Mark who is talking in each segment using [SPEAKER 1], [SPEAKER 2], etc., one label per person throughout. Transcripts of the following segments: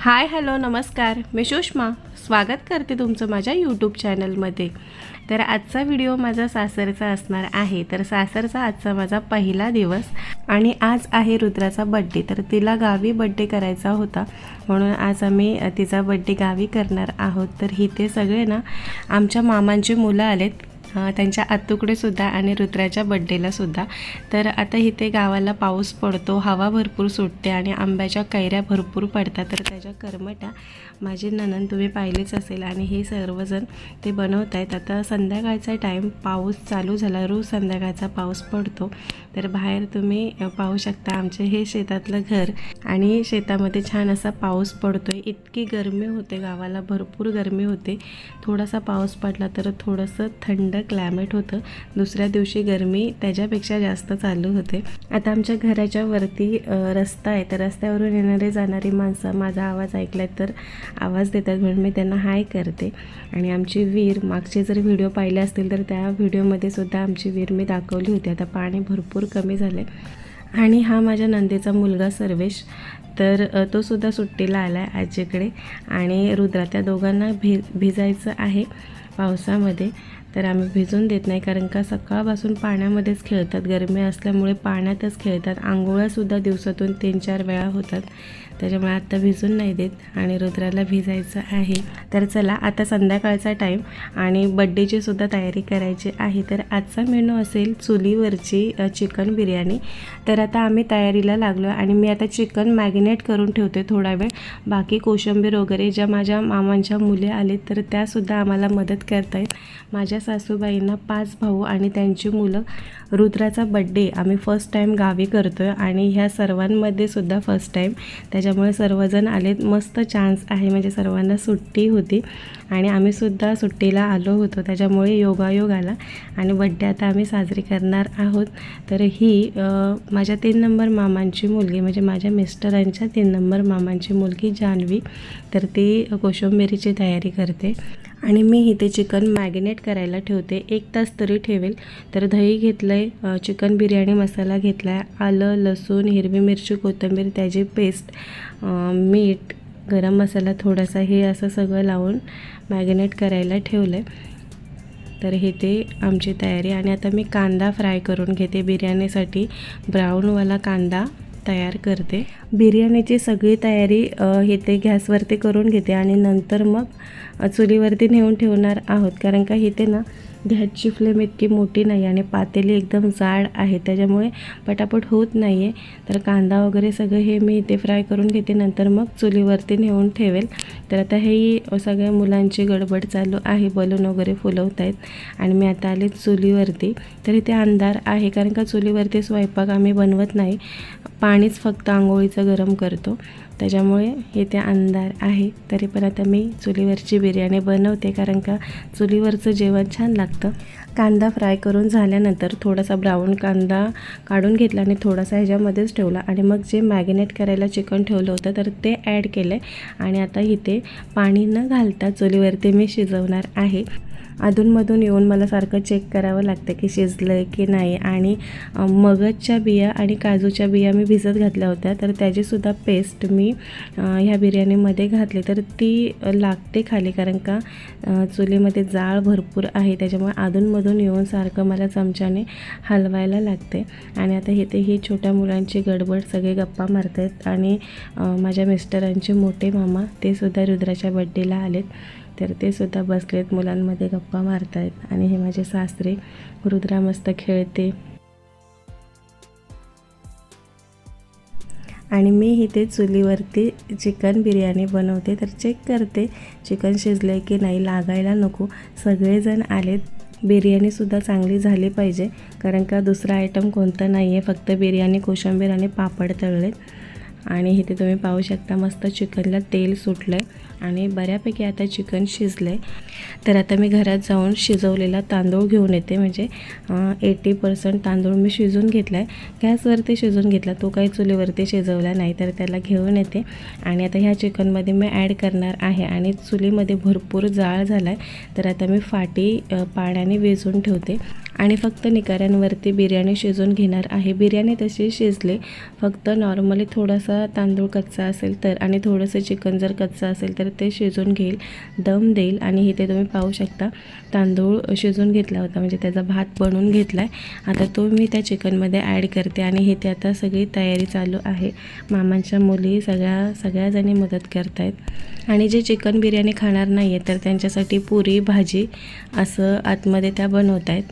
[SPEAKER 1] Hi hello नमस्कार. मी सुषमा. स्वागत करते तुमचं माझ्या यूट्यूब चॅनलमध्ये तर आजचा व्हिडिओ माझा सासरचा असणार आहे. तर सासरचा आजचा माझा पहिला दिवस आणि आज आहे रुद्राचा बड्डे तर तिला गावी बड्डे करायचा होता. म्हणून आज आम्ही तिचा बड्डे गावी करणार आहोत. तर इथे सगळे ना आमच्या मामांची मुलं आलेत. त्यांच्या आत्तूकडे सुद्धा आणि रुद्राच्या बड्डेला सुद्धा. तर आता इथे गावाला पाऊस पडतो हवा भरपूर सुटते आणि आंब्याच्या कैऱ्या भरपूर पडतात. तर त्याच्या करमटा माझे ननन तुम्ही पाहिलेच असेल आणि हे सर्वजण ते बनवत आहेत. आता संध्याकाळचा टाईम पाऊस चालू झाला रोज संध्याकाळचा पाऊस पडतो. तर बाहेर तुम्ही पाहू शकता आमचे हे शेतातलं घर आणि शेतामध्ये छान असा पाऊस पडतो आहे इतकी गरमी होते गावाला भरपूर गरमी होते. थोडासा पाऊस पडला तर थोडंसं थंड क्लायमेट होतं. दुसऱ्या दिवशी गरमी त्याच्यापेक्षा जास्त चालू होते. आता आमच्या घराच्या वरती रस्ता आहे. तर रस्त्यावरून येणारे जाणारी माणसं माझा आवाज ऐकलाय तर आवाज देतात. म्हणून मी त्यांना हाय करते. आणि आमची विहीर मागचे जर व्हिडिओ पाहिले असतील तर त्या व्हिडिओमध्ये सुद्धा आमची वीर मी दाखवली होती. आता पाणी भरपूर कमी झाले आणि हा माझ्या नंदेचा मुलगा सर्वेश. तर तो सुद्धा सुट्टीला आला आहे आजीकडे. आणि रुद्रा त्या दोघांना भि भिजायचं आहे पावसामध्ये. तर आम्ही भिजून देत नाही कारण का सकाळपासून पाण्यामध्येच खेळतात. गरमी असल्यामुळे पाण्यातच खेळतात. आंघोळ्यासुद्धा दिवसातून तीन चार वेळा होतात. त्याच्यामुळे आत्ता भिजून नाही देत आणि रुद्राला भिजायचं आहे. तर चला आता संध्याकाळचा टाईम आणि बड्डेची सुद्धा तयारी करायची आहे. तर आजचा मेनू असेल चुलीवरची चिकन बिर्याणी. तर आता आम्ही तयारीला लागलो आणि मी आता चिकन मॅगिनेट करून ठेवते थोडा वेळ. बाकी कोशिंबीर वगैरे ज्या माझ्या मामांच्या मुली आलेत तर त्यासुद्धा आम्हाला मदत करतायत. माझ्या सासूबाईंना पाच भाऊ आणि त्यांची मुलं. रुद्राचा बड्डे आम्ही फर्स्ट टाईम गावी करतो आहे आणि ह्या सर्वांमध्ये सुद्धा फर्स्ट टाईम त्याच्यामुळे सर्वजण आलेत. मस्त चान्स आहे. म्हणजे सर्वांना सुट्टी होती आणि आम्हीसुद्धा सुट्टीला आलो होतो. त्याच्यामुळे योगायोग आला आणि बड्डे आता आम्ही साजरी करणार आहोत. तर ही माझ्या तीन नंबर मामांची मुलगी म्हणजे माझ्या मिस्टरांच्या तीन नंबर मामांची मुलगी जान्हवी. तर ती कोशिंबिरीची तयारी करते. आणि मी इथे चिकन मॅगिनेट करायला ठेवते. एक तास तरी ठेवेल. तर दही घेतलं आहे चिकन बिर्याणी मसाला घेतला आहे आलं लसूण हिरवी मिरची कोथिंबीर त्याची पेस्ट मीठ गरम मसाला थोडासा हे असं सगळं लावून मॅगिनेट करायला ठेवलं आहे तर हे ते आमची तयारी. आणि आता मी कांदा फ्राय करून घेते. बिर्याणीसाठी ब्राऊनवाला कांदा तयार करते. बिर्याणीची सगळी तयारी इथे गॅसवरती करून घेते आणि नंतर मग चुलीवरती नेऊन ठेवणार आहोत. कारण का इथे ना गॅसची फ्लेम इतकी मोठी नाही आणि पातेली एकदम जाड आहे त्याच्यामुळे पटापट होत नाही आहे तर कांदा वगैरे सगळं हे मी इथे फ्राय करून घेते नंतर मग चुलीवरती नेऊन ठेवेल. तर आता हेही सगळ्या मुलांची गडबड चालू आहे बलून वगैरे फुलवत आहेत आणि मी आता आले चुलीवरती. तर इथे अंधार आहे कारण का चुलीवरती स्वयंपाक आम्ही बनवत नाही. पाणीच फक्त आंघोळीचं गरम करतो. त्याच्यामुळे इथे अंधार आहे. तरी पण आता मी चुलीवरची बिर्याणी बनवते कारण का चुलीवरचं जेवण छान लागतं. कांदा फ्राय करून झाल्यानंतर थोडासा ब्राऊन कांदा काढून घेतला आणि थोडासा ह्याच्यामध्येच ठेवला. आणि मग जे मॅगिनेट करायला चिकन ठेवलं होतं तर ते ॲड केलं आहे आणि आता इथे पाणी न घालता चुलीवरती मी शिजवणार आहे. अधूनमधून येऊन मला सारखं चेक करावं लागतं की शिजलं आहे की नाही. आणि मगजच्या बिया आणि काजूच्या बिया मी भिजत घातल्या होत्या. तर त्याचीसुद्धा पेस्ट मी ह्या बिर्याणीमध्ये घातली. तर ती लागते खाली कारण का चुलीमध्ये जाळ भरपूर आहे. त्याच्यामुळे अधूनमधून येऊन सारखं मला चमच्याने हलवायला लागते. आणि आता इथे ही छोट्या मुलांची गडबड सगळे गप्पा मारत आहेत आणि माझ्या मिस्टरांचे मोठे मामा ते सुद्धा रुद्राच्या बड्डेला आलेत. तर ते सुद्धा बसलेत मुलांमध्ये गप्पा मारतायत आणि हे माझे सासरे रुद्रा मस्त खेळते. आणि मी इथे चुलीवरती चिकन बिर्याणी बनवते. तर चेक करते चिकन शिजलं की नाही लागायला नको. सगळेजण आलेत. बिर्याणीसुद्धा चांगली झाली पाहिजे कारण का दुसरा आयटम कोणता नाही आहे फक्त बिर्याणी कोशिंबीर आणि पापड तळलेत. आणि इथे तुम्ही पाहू शकता मस्त चिकनला तेल सुटलं आहे आणि बऱ्यापैकी आता चिकन शिजलं आहे तर आता मी घरात जाऊन शिजवलेला तांदूळ घेऊन येते. म्हणजे एटी पर्सेंट तांदूळ मी शिजवून घेतला आहे गॅसवरती शिजवून घेतला. तो काही चुलीवरती शिजवला नाही तर त्याला घेऊन येते. आणि आता ह्या चिकनमध्ये मी ॲड करणार आहे. आणि चुलीमध्ये भरपूर जाळ झाला आहे तर आता मी फाटी पाण्याने विझून ठेवते. आणि फक्त निकाऱ्यांवरती बिर्याणी शिजवून घेणार आहे. बिर्याणी तशी शिजले फक्त नॉर्मली थोडासा तांदूळ कच्चा असेल तर आणि थोडंसं चिकन जर कच्चं असेल तर ते शिजून घेईल दम देईल आणि इथे तुम्ही पाहू शकता तांदूळ शिजून घेतला होता. म्हणजे त्याचा भात बनवून घेतला आहे आता तो मी त्या चिकनमध्ये ॲड करते आणि इथे आता सगळी तयारी चालू आहे. मामांच्या मुली सगळ्या सगळ्याजणी मदत करत आहेत आणि जे चिकन बिर्याणी खाणार नाही आहे तर त्यांच्यासाठी पुरी भाजी असं आतमध्ये त्या बनवत आहेत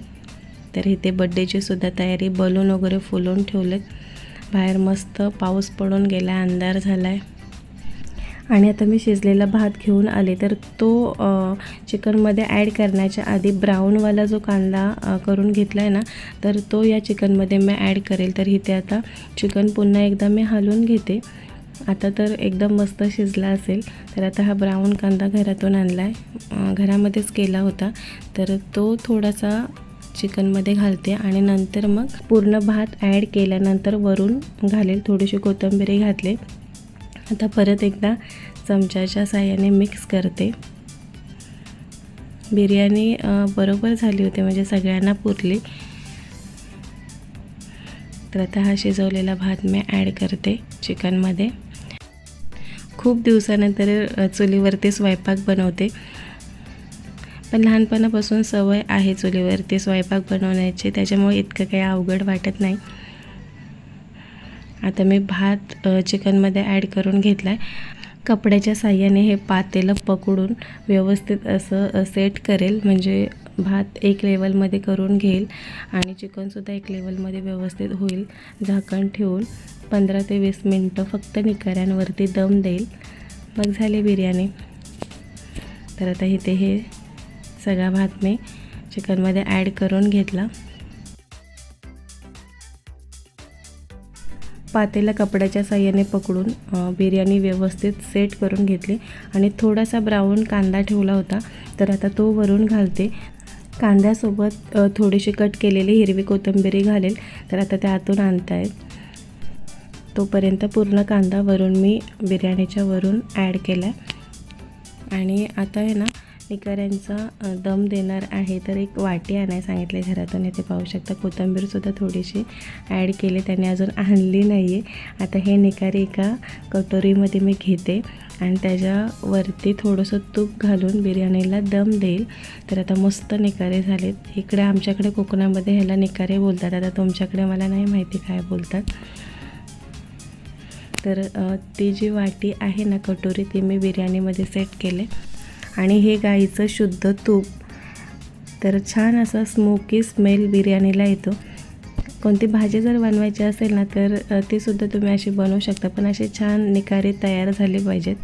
[SPEAKER 1] तर इथे बड्डेची सुद्धा तयारी बलून वगैरे फुलवून ठेवलेत. बाहेर मस्त पाऊस पडून गेला अंधार झाला आहे आणि आता मी शिजलेला भात घेऊन आले. तर तो चिकनमध्ये ॲड करण्याच्या आधी ब्राऊनवाला जो कांदा करून घेतला आहे ना तर तो या चिकनमध्ये मी ॲड करेल. तर इथे आता चिकन पुन्हा एकदा मी हलवून घेते. आता तर एकदम मस्त शिजला असेल. तर आता हा ब्राऊन कांदा घरातून आणला आहे घरामध्येच केला होता. तर तो थोडासा चिकनमध्ये घालते आणि नंतर मग पूर्ण भात ॲड केल्यानंतर वरून घालेल थोडीशी कोथिंबीर घातले. आता परत एकदा चमच्याच्या साह्याने मिक्स करते. बिर्याणी बरोबर झाली होती म्हणजे सगळ्यांना पुरली. तर आता हा शिजवलेला भात मी ॲड करते चिकनमध्ये. खूप दिवसानंतर चुलीवरती स्वयंपाक बनवते. पण लहानपणापासून सवय आहे चुलीवरती स्वयंपाक बनवण्याची. त्याच्यामुळे इतकं काही अवघड वाटत नाही. आता मी भात चिकनमध्ये ॲड करून घेतला आहे कपड्याच्या साह्याने हे पातेलं पकडून व्यवस्थित असं सेट करेल. म्हणजे भात एक लेवलमध्ये करून घेईल आणि चिकनसुद्धा एक लेवलमध्ये व्यवस्थित होईल. झाकण ठेवून पंधरा ते वीस मिनटं फक्त निकऱ्यांवरती दम देईल. मग झाली बिर्याणी. तर आता इथे हे सगळा भात मी चिकनमध्ये ॲड करून घेतला. पातेला कपड्याच्या साह्याने पकडून बिर्याणी व्यवस्थित सेट करून घेतली आणि थोडासा ब्राऊन कांदा ठेवला होता तर आता तो वरून घालते. कांद्यासोबत थोडीशी कट केलेली हिरवी कोथिंबिरी घालेल तर आता त्या आतून आणतायत. तोपर्यंत पूर्ण कांदा वरून मी बिर्याणीच्या वरून ॲड केला आणि आता आहे ना निकाऱ्यांचा दम देणार आहे तर एक वाटी आणाय सांगितले घरातून. इथे पाहू शकता कोथिंबीरसुद्धा थोडीशी ॲड केली. त्याने अजून आणली नाही आहे आता हे निकारी एका कटोरीमध्ये मी घेते आणि त्याच्यावरती थोडंसं तूप घालून बिर्याणीला दम देईल. तर आता मस्त निकारे झालेत. इकडे आमच्याकडे कोकणामध्ये ह्याला निकारे बोलतात. आता तुमच्याकडे मला नाही माहिती काय बोलतात. तर ती जी वाटी आहे ना कटोरी ती मी बिर्याणीमध्ये सेट केले. आणि हे गाईचं शुद्ध तूप. तर छान असा स्मोकी स्मेल बिर्याणीला येतो. कोणती भाजी जर बनवायची असेल ना तर तीसुद्धा ती सुद्धा तुम्ही अशी बनवू शकता. पण असे छान निकारे तयार झाले पाहिजेत.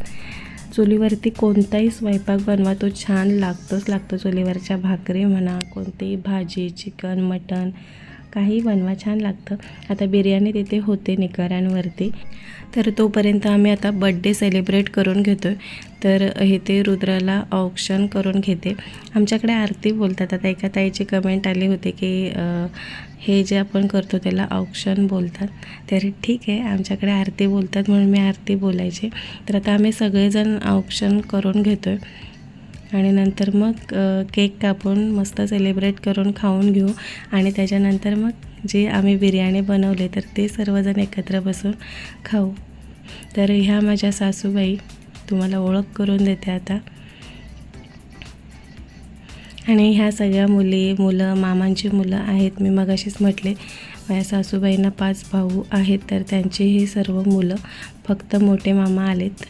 [SPEAKER 1] चुलीवरती कोणताही स्वयंपाक बनवा तो छान लागतोच लागतो चुलीवरच्या भाकरी म्हणा कोणतीही भाजी चिकन मटण काही बनवा छान लागतं. आता बिर्याणी तिथे होते निकारांवरती. तर तोपर्यंत आम्ही आता बड्डे सेलिब्रेट करून घेतो आहे तर हे ते रुद्राला ऑप्शन करून घेते. आमच्याकडे आरती बोलतात. आता एका ताईची कमेंट आली होती की हे जे आपण करतो त्याला ऑप्शन बोलतात. तर ठीक आहे आमच्याकडे आरती बोलतात म्हणून मी आरती बोलायचे. तर आता आम्ही सगळेजण ऑप्शन करून घेतो आहे आणि नंतर मग केक कापून मस्त सेलिब्रेट करून खाऊन घेऊ. आणि त्याच्यानंतर मग जे आम्ही बिर्याणी बनवले तर ते सर्वजण एकत्र बसून खाऊ. तर ह्या माझ्या सासूबाई तुम्हाला ओळख करून देते आता. आणि ह्या सगळ्या मुली मुलं मामांची मुलं आहेत. मी मगाशीच म्हटले माझ्या सासूबाईंना पाच भाऊ आहेत तर त्यांची ही सर्व मुलं फक्त मोठे मामा आलेत.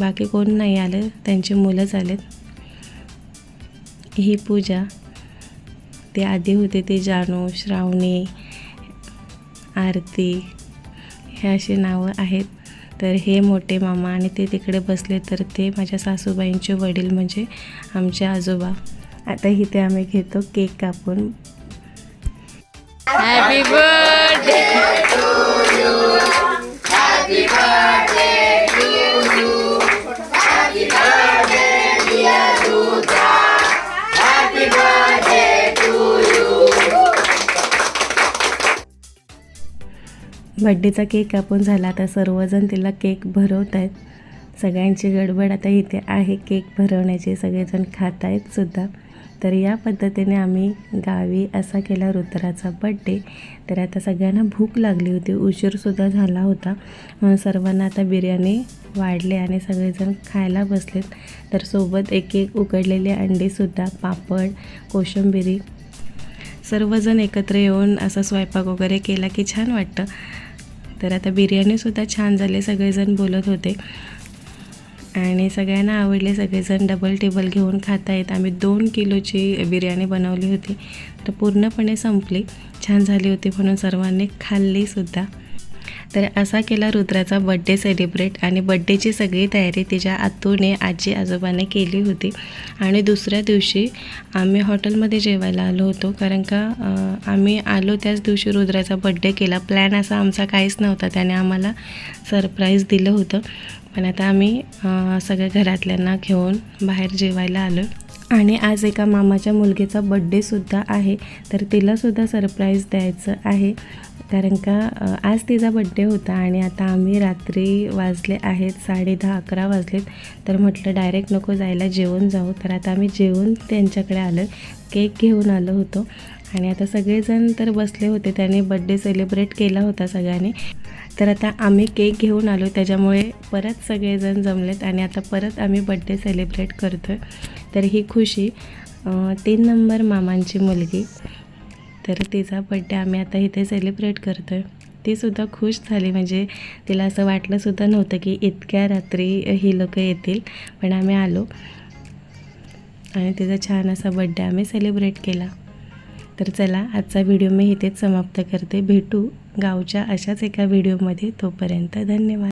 [SPEAKER 1] बाकी कोण नाही आलं त्यांची मुलंच आलेत ही पूजा ते आधी होते ते जानू श्रावणी आरती हे अशी नावं आहेत. तर हे मोठे मामा आणि ते तिकडे बसले तर ते माझ्या सासूबाईंचे वडील म्हणजे आमचे आजोबा. आता इथे आम्ही घेतो केक कापून.
[SPEAKER 2] हॅपी बर्थडे
[SPEAKER 1] बड्डेचा केक कापून झाला. आता सर्वजण तिला केक भरवत आहेत. सगळ्यांची गडबड आता इथे आहे. केक भरवण्याची सगळेजण खात आहेत सुद्धा. तर या पद्धतीने आम्ही गावी असा केला रुद्राचा बड्डे. तर आता सगळ्यांना भूक लागली होती. उशीरसुद्धा झाला होता. म्हणून सर्वांना आता बिर्याणी वाढले आणि सगळेजण खायला बसलेत. तर सोबत एक एक उकडलेले अंडेसुद्धा पापड कोशिंबिरी. सर्वजण एकत्र येऊन असा स्वयंपाक वगैरे केला की छान वाटतं. तर आता बिर्याणीसुद्धा छान झाले सगळेजण बोलत होते. आणि सगळ्यांना आवडले सगळेजण डबल टेबल घेऊन खाता आहेत आम्ही दोन किलोची बिर्याणी बनवली होती. तर पूर्णपणे संपली. छान झाली होती म्हणून सर्वांनी खाल्लीसुद्धा तर असा केला रुद्राचा बड्डे सेलिब्रेट आणि बड्डेची सगळी तयारी तिच्या आतूने आजी आजोबाने केली होती. आणि दुसऱ्या दिवशी आम्ही हॉटेलमध्ये जेवायला आलो होतो. कारण का आम्ही आलो त्याच दिवशी रुद्राचा बड्डे केला. प्लॅन असा आमचा काहीच नव्हता. त्याने आम्हाला सरप्राईज दिलं होतं. पण आता आम्ही सगळ्या घरातल्यांना घेऊन बाहेर जेवायला आलो आणि आज एका मामाच्या मुलगीचा बड्डेसुद्धा आहे. तर तिलासुद्धा सरप्राईज द्यायचं आहे. कारण का आज तिचा बड्डे होता आणि आता आम्ही रात्री वाजले आहेत साडे दहा अकरा वाजलेत. तर म्हटलं डायरेक्ट नको जायला जेवून जाऊ. तर आता आम्ही जेवून त्यांच्याकडे आलो केक घेऊन आलो होतो. आणि आता सगळेजण तर बसले होते. त्याने बड्डे सेलिब्रेट केला होता सगळ्यांनी. तर आता आम्ही केक घेऊन आलो. त्याच्यामुळे परत सगळेजण जमलेत आणि आता परत आम्ही बड्डे सेलिब्रेट करतो आहे तर ही खुशी तीन नंबर मामांची मुलगी. तर तिचा बड्डे आम्ही आता इथे सेलिब्रेट करतो आहे तीसुद्धा खुश झाली. म्हणजे तिला असं वाटलंसुद्धा नव्हतं की इतक्या रात्री ही लोकं येतील. पण आम्ही आलो. आणि तिचा छान असा बड्डे आम्ही सेलिब्रेट केला. तर चला आजचा व्हिडिओ मी इथेच समाप्त करते. भेटू गावच्या अशाच एका व्हिडिओमध्ये तोपर्यंत धन्यवाद.